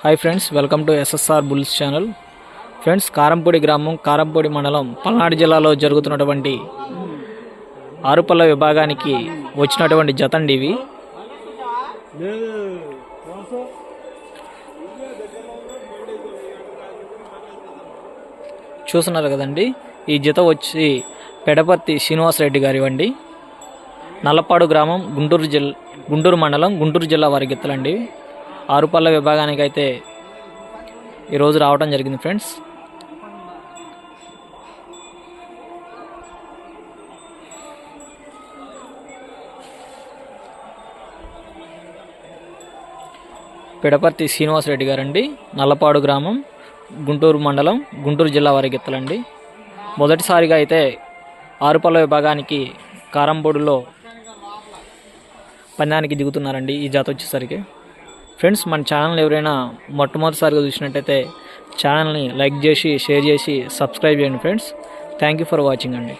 Hi friends welcome to SSR bulls channel friends Karampudi గ్రామం కారంపూడి మండలం పల్నాడు జిల్లాలో జరుగుతున్నటువంటి ఆరుపల్ల విభాగానికి వచ్చినటువంటి జతండి ఇవి చూస్తున్నారు కదండి ఈ జత వచ్చి పెడపర్తి శ్రీనివాసరెడ్డి గారి వండి నల్లపాడు గ్రామం గుంటూరు జిల్లా గుంటూరు మండలం గుంటూరు జిల్లా వారి గిత్తలండి. ఆరుపల్ల విభాగానికి అయితే ఈరోజు రావడం జరిగింది ఫ్రెండ్స్. పిడపర్తి శ్రీనివాసరెడ్డి గారండి. నల్లపాడు గ్రామం గుంటూరు మండలం గుంటూరు జిల్లా వారి గిత్తలండి. మొదటిసారిగా అయితే ఆరుపల్ల విభాగానికి కారంబోడులో పందానికి దిగుతున్నారండి ఈ జాత వచ్చేసరికి. ఫ్రెండ్స్ మన ఛానల్ ఎవరైనా మొట్టమొదటిసారిగా చూసినట్టయితే ఛానల్ని లైక్ చేసి షేర్ చేసి సబ్స్క్రైబ్ చేయండి friends thank you for watching అండి.